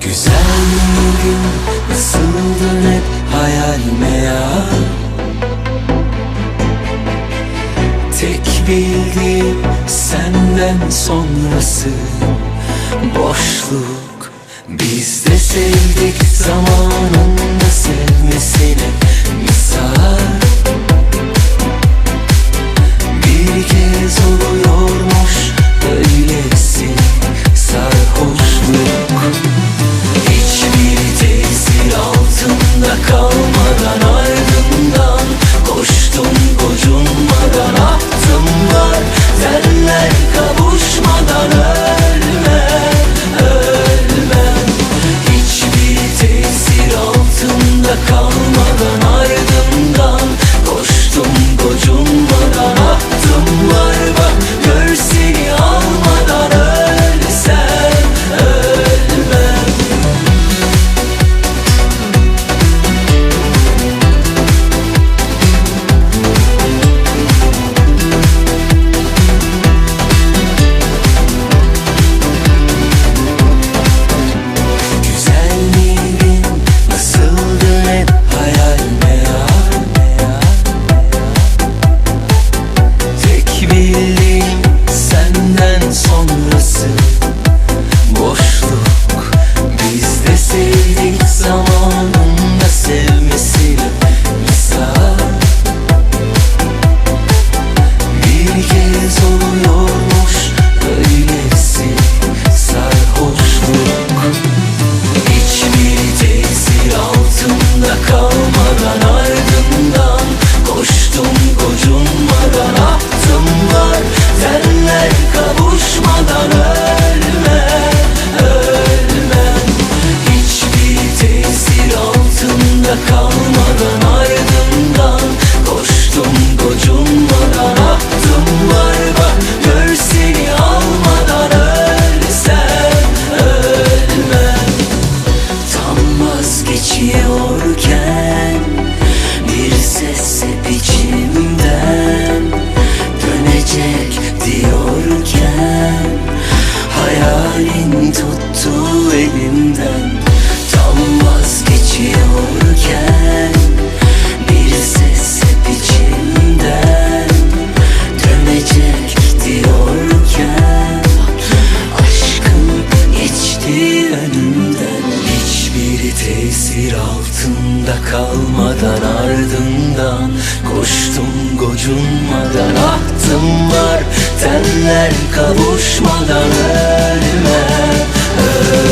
Güzel bugün nasıldın hep hayalime ya? Tek bildiğim senden sonrası. Boşluk Biz de sevdik zamanında. bazen Tam vazgeçiyorken Bir ses hep içimden Dönecek diyorken Aşkım geçti önümden. Hiçbiri tesir altında kalmadan ardından Koştum gocunmadan. Ahtım var Tenler kavuşmadan ölme Ölme.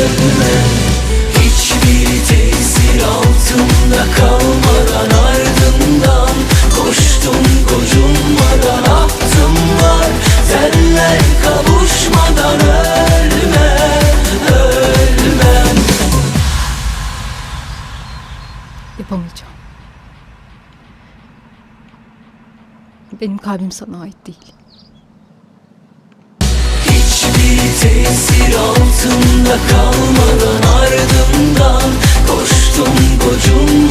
yapamayacağım. Benim kalbim sana ait değil. Hiçbir tesir altında kalmadan ardından koştum kocumdan.